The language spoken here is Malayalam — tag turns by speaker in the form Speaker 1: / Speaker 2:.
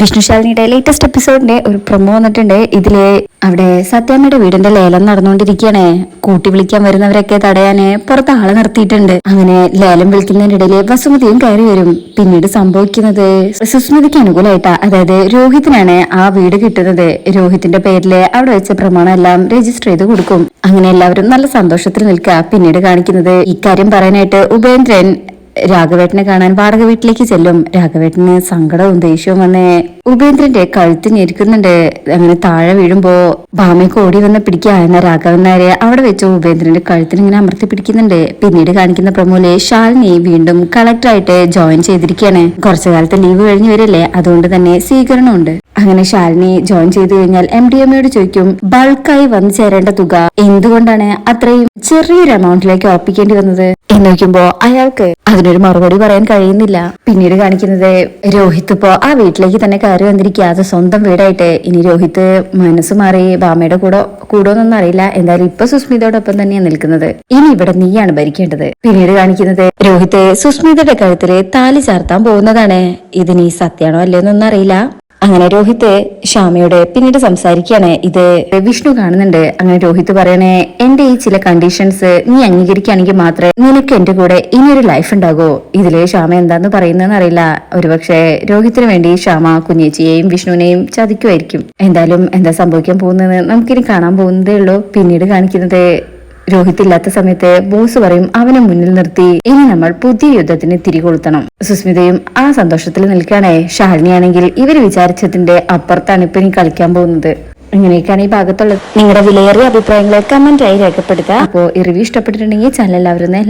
Speaker 1: വിഷ്ണുശാലിനിയുടെ ലേറ്റസ്റ്റ് എപ്പിസോഡിന്റെ ഒരു പ്രൊമോ വന്നിട്ടുണ്ട്. ഇതിൽ അവിടെ സത്യാമ്മയുടെ വീടിന്റെ ലേലം നടന്നുകൊണ്ടിരിക്കുകയാണ്. കൂട്ടി വിളിക്കാൻ വരുന്നവരൊക്കെ തടയാന് പുറത്ത് ആളെ നിർത്തിയിട്ടുണ്ട്. അങ്ങനെ ലേലം വിളിക്കുന്നതിനിടയിൽ വസുമതിയും കയറി വരും. പിന്നീട് സംഭവിക്കുന്നത് സുസ്മതിക്ക് അനുകൂലമായിട്ടാ. അതായത് രോഹിത്തിനാണ് ആ വീട് കിട്ടുന്നത്. രോഹിത്തിന്റെ പേരിൽ അവിടെ വെച്ച പ്രമാണം എല്ലാം രജിസ്റ്റർ ചെയ്ത് കൊടുക്കും. അങ്ങനെ എല്ലാവരും നല്ല സന്തോഷത്തിൽ നിൽക്കുക പിന്നീട് കാണിക്കുന്നത് ഇക്കാര്യം പറയാനായിട്ട് ഉപേന്ദ്രൻ രാഘവേട്ടനെ കാണാൻ വാടക വീട്ടിലേക്ക് ചെല്ലും. രാഘവേട്ടന് സങ്കടവും ദേഷ്യവും വന്ന് ഉപേന്ദ്രന്റെ കഴുത്ത് ഞെരിക്കുന്നുണ്ട്. അങ്ങനെ താഴെ വീഴുമ്പോ ഭാമയ്ക്ക് ഓടി വന്ന് പിടിക്കുക രാഘവൻ നായരെ. അവിടെ വെച്ച് ഉപേന്ദ്രന്റെ കഴുത്തിന് ഇങ്ങനെ അമർത്തി പിടിക്കുന്നുണ്ട്. പിന്നീട് കാണിക്കുന്ന പ്രമോലെ ശാലിനി വീണ്ടും കളക്ടറായിട്ട് ജോയിൻ ചെയ്തിരിക്കുകയാണ്. കുറച്ചു കാലത്ത് ലീവ് കഴിഞ്ഞു വരില്ലേ അതുകൊണ്ട് തന്നെ സ്വീകരണമുണ്ട്. അങ്ങനെ ശാലിനി ജോയിൻ ചെയ്തു കഴിഞ്ഞാൽ എം ഡി എമ്മയോട് ചോദിക്കും ബൾക്കായി വന്നു ചേരേണ്ട തുക എന്തുകൊണ്ടാണ് അത്രയും ചെറിയൊരു എമൗണ്ടിലേക്ക് ഉറപ്പിക്കേണ്ടി വന്നത്? എന്ന് നോക്കുമ്പോ അയാൾക്ക് അതിനൊരു മറുപടി പറയാൻ കഴിയുന്നില്ല. പിന്നീട് കാണിക്കുന്നത് രോഹിത് ഇപ്പോ ആ വീട്ടിലേക്ക് തന്നെ കയറി വന്നിരിക്കുക. അത് സ്വന്തം വീടായിട്ട്. ഇനി രോഹിത് മനസ്സ് മാറി ബാമയുടെ കൂടെ കൂടുമെന്നൊന്നും അറിയില്ല. എന്തായാലും ഇപ്പൊ സുസ്മിതയോടൊപ്പം തന്നെയാണ് നിൽക്കുന്നത്. ഇനി ഇവിടെ നീയാണ് ഭരിക്കേണ്ടത്. പിന്നീട് കാണിക്കുന്നത് രോഹിത് സുസ്മിതയുടെ കഴുത്തിൽ താലി ചാർത്താൻ പോകുന്നതാണ്. ഇതിനി സത്യാണോ അല്ലേന്നൊന്നും അറിയില്ല. അങ്ങനെ രോഹിത് ശ്യാമയോട് പിന്നീട് സംസാരിക്കുകയാണ്. ഇത് വിഷ്ണു കാണുന്നുണ്ട്. അങ്ങനെ രോഹിത് പറയണേ എന്റെ ഈ ചില കണ്ടീഷൻസ് നീ അംഗീകരിക്കുകയാണെങ്കിൽ മാത്രമേ നിനക്ക് എന്റെ കൂടെ ഇനിയൊരു ലൈഫ് ഉണ്ടാകൂ. ഇതിൽ ശ്യാമ എന്താന്ന് പറയുന്നതെന്ന് അറിയില്ല. ഒരുപക്ഷെ രോഹിത്തിന് വേണ്ടി ശ്യാമ കുഞ്ഞേച്ചിയെയും വിഷ്ണുവിനെയും ചതിക്കുമായിരിക്കും. എന്തായാലും എന്താ സംഭവിക്കാൻ പോകുന്നത് നമുക്കിനി കാണാൻ പോകുന്നതേ ഉള്ളൂ. പിന്നീട് കാണിക്കുന്നത് രോഹിത് ഇല്ലാത്ത സമയത്ത് ബോസ് പറയും അവനെ മുന്നിൽ നിർത്തി. ഇനി നമ്മൾ പുതിയ യുദ്ധത്തിന് തിരികൊളുത്തണം. സുസ്മിതയും ആ സന്തോഷത്തിൽ നിൽക്കുകയാണേ. ഷാലിനിയാണെങ്കിൽ ഇവർ വിചാരിച്ചതിന്റെ അപ്പുറത്താണ് ഇപ്പൊ ഇനി കളിക്കാൻ പോകുന്നത്. ഇങ്ങനെയൊക്കെയാണ് ഈ ഭാഗത്തുള്ളത്. നിങ്ങളുടെ വിലയേറിയ അഭിപ്രായങ്ങളെ കമന്റായി രേഖപ്പെടുത്തുക. അപ്പോ ഈ റിവ്യൂ ഇഷ്ടപ്പെട്ടിട്ടുണ്ടെങ്കിൽ ചാനൽ എല്ലാവരും ലൈക്ക്